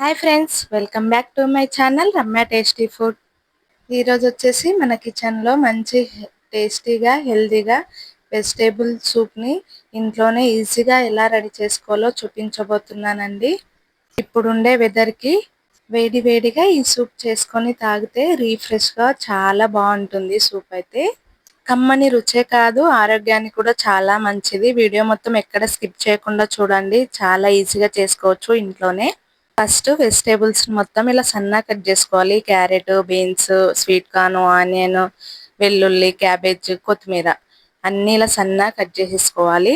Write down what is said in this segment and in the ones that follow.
Hi friends welcome back to my channel Ramya tasty food. ఈరోజు వచ్చేసి మన కిచెన్లో మంచి టేస్టీగా హెల్తీగా వెజిటేబుల్ సూప్ని ఇంట్లోనే ఈజీగా ఎలా రెడీ చేసుకోవాలో చూపించబోతున్నానండి. ఇప్పుడుండే వెదర్కి వేడి వేడిగా ఈ సూప్ చేసుకొని తాగితే రీఫ్రెష్గా చాలా బాగుంటుంది సూప్ అయితే. కమ్మని రుచే కాదు ఆరోగ్యానికి కూడా చాలా మంచిది. వీడియో మొత్తం ఎక్కడ స్కిప్ చేయకుండా చూడండి చాలా ఈజీగా చేసుకోవచ్చు ఇంట్లోనే. ఫస్ట్ వెజిటేబుల్స్ మొత్తం ఇలా సన్నగా కట్ చేసుకోవాలి. Carrot beans sweet corn onion వెల్లుల్లి క్యాబేజ్ కొత్తిమీర అన్నీ ఇలా సన్నగా కట్ చేసేసుకోవాలి.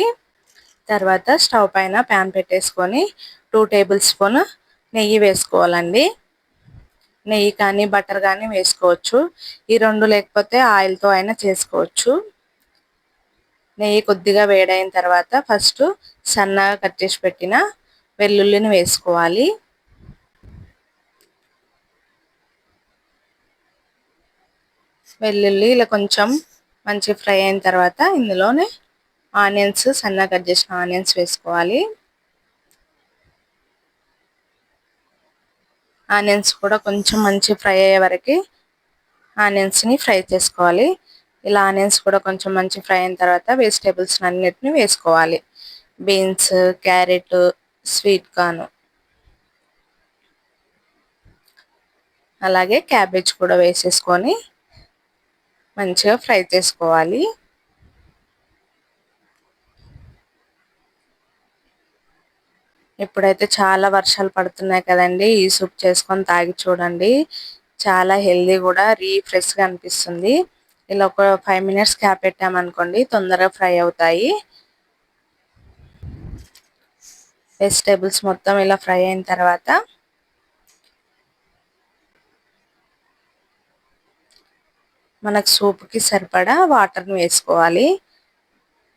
తర్వాత స్టవ్ పైన ప్యాన్ పెట్టేసుకొని టూ టేబుల్ స్పూన్ నెయ్యి వేసుకోవాలండి. నెయ్యి కానీ బటర్ కానీ వేసుకోవచ్చు. ఈ రెండు లేకపోతే ఆయిల్తో అయినా చేసుకోవచ్చు. నెయ్యి కొద్దిగా వేడైన తర్వాత ఫస్ట్ సన్నగా కట్ చేసి పెట్టిన వెల్లుల్లిని వేసుకోవాలి. వెల్లుల్లి ఇలా కొంచెం మంచి ఫ్రై అయిన తర్వాత ఇందులోనే ఆనియన్స్ సన్నగా కట్ చేసిన ఆనియన్స్ వేసుకోవాలి. ఆనియన్స్ కూడా కొంచెం మంచి ఫ్రై అయ్యే వరకు ఆనియన్స్ని ఫ్రై చేసుకోవాలి. ఇలా ఆనియన్స్ కూడా కొంచెం మంచి ఫ్రై అయిన తర్వాత వెజిటేబుల్స్ అన్నిటిని వేసుకోవాలి. Beans carrot sweet corn. అలాగే క్యాబేజ్ కూడా వేసేసుకొని మంచిగా ఫ్రై చేసుకోవాలి. ఇప్పుడైతే చాలా వర్షాలు పడుతున్నాయి కదండి ఈ సూప్ చేసుకొని తాగి చూడండి. చాలా హెల్దీ కూడా రీఫ్రెష్గా అనిపిస్తుంది. ఇలా ఒక ఫైవ్ మినిట్స్ క్యాప్ పెట్టామనుకోండి తొందరగా ఫ్రై అవుతాయి. వెజిటేబుల్స్ మొత్తం ఇలా ఫ్రై అయిన తర్వాత మనకు సూప్కి సరిపడా వాటర్ని వేసుకోవాలి.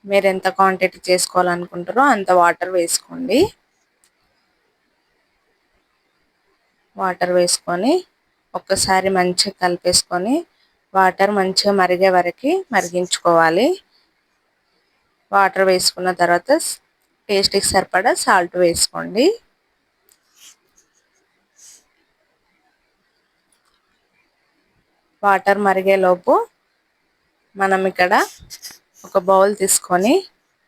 మీరు ఎంత క్వాంటిటీ చేసుకోవాలనుకుంటారో అంత వాటర్ వేసుకోండి. వాటర్ వేసుకొని ఒక్కసారి మంచిగా కలిపేసుకొని వాటర్ మంచిగా మరిగే వరకు మరిగించుకోవాలి. వాటర్ వేసుకున్న తర్వాత టేస్ట్కి సరిపడా సాల్ట్ వేసుకోండి. వాటర్ మరిగేలోపు మనం ఇక్కడ ఒక బౌల్ తీసుకొని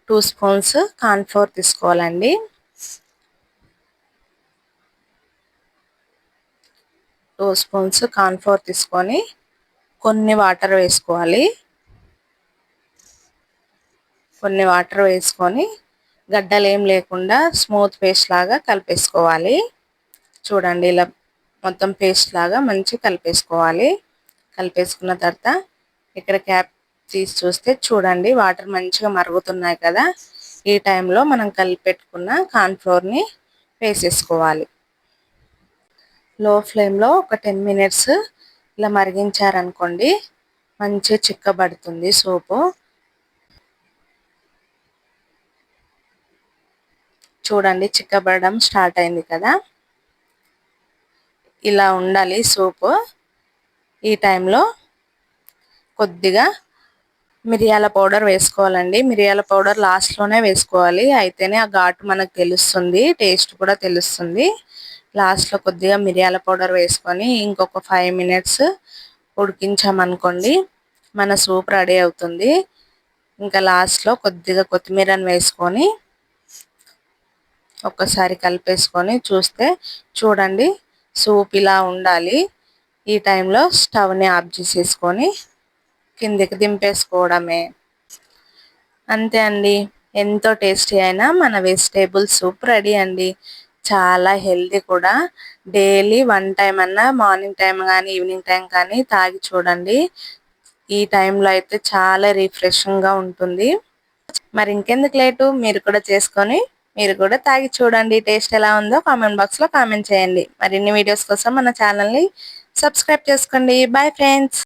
టూ స్పూన్స్ కార్న్ఫ్లోర్ తీసుకోవాలండి. టూ స్పూన్స్ కార్న్ఫ్లోర్ తీసుకొని కొన్ని వాటర్ వేసుకోవాలి. కొన్ని వాటర్ వేసుకొని గడ్డలు ఏం లేకుండా స్మూత్ పేస్ట్ లాగా కలిపేసుకోవాలి. చూడండి ఇలా మొత్తం పేస్ట్ లాగా మంచి కలిపేసుకోవాలి. కలిపేసుకున్న తర్వాత ఇక్కడ క్యాప్ తీసి చూస్తే చూడండి వాటర్ మంచిగా మరుగుతున్నాయి కదా. ఈ టైంలో మనం కలిపి పెట్టుకున్న కార్న్ఫ్లోర్ని వేసేసుకోవాలి. లో ఫ్లేమ్లో ఒక టెన్ మినిట్స్ ఇలా మరిగించారనుకోండి మంచిగా చిక్కబడుతుంది సోపు. చూడండి చిక్కబడడం స్టార్ట్ అయింది కదా. ఇలా ఉండాలి సూపు. ఈ టైంలో కొద్దిగా మిరియాల పౌడర్ వేసుకోవాలండి. మిరియాల పౌడర్ లాస్ట్లోనే వేసుకోవాలి. అయితేనే ఆ ఘాటు మనకు తెలుస్తుంది. టేస్ట్ కూడా తెలుస్తుంది. లాస్ట్లో కొద్దిగా మిరియాల పౌడర్ వేసుకొని ఇంకొక ఫైవ్ మినిట్స్ ఉడికించామనుకోండి మన సూప్ రెడీ అవుతుంది. ఇంకా లాస్ట్లో కొద్దిగా కొత్తిమీరని వేసుకొని ఒక్కసారి కలిపేసుకొని చూస్తే చూడండి సూప్ ఇలా ఉండాలి. ఈ టైంలో స్టవ్ని ఆఫ్ చేసేసుకొని కిందికి దింపేసుకోవడమే. అంతే అండి. ఎంతో టేస్టీ అయినా మన వెజిటేబుల్ సూప్ రెడీ అండి. చాలా హెల్దీ కూడా. డైలీ వన్ టైం అన్నా మార్నింగ్ టైం కానీ ఈవినింగ్ టైం కానీ తాగి చూడండి. ఈ టైంలో అయితే చాలా రిఫ్రెషింగ్గా ఉంటుంది. మరి ఇంకెందుకు లేటు? మీరు కూడా చేసుకొని మీరు కూడా తాగి చూడండి. టేస్ట్ ఎలా ఉందో కామెంట్ బాక్స్లో కామెంట్ చేయండి. మరిన్ని వీడియోస్ కోసం మన ఛానల్ని సబ్స్క్రైబ్ చేసుకోండి బాయ్ ఫ్రెండ్స్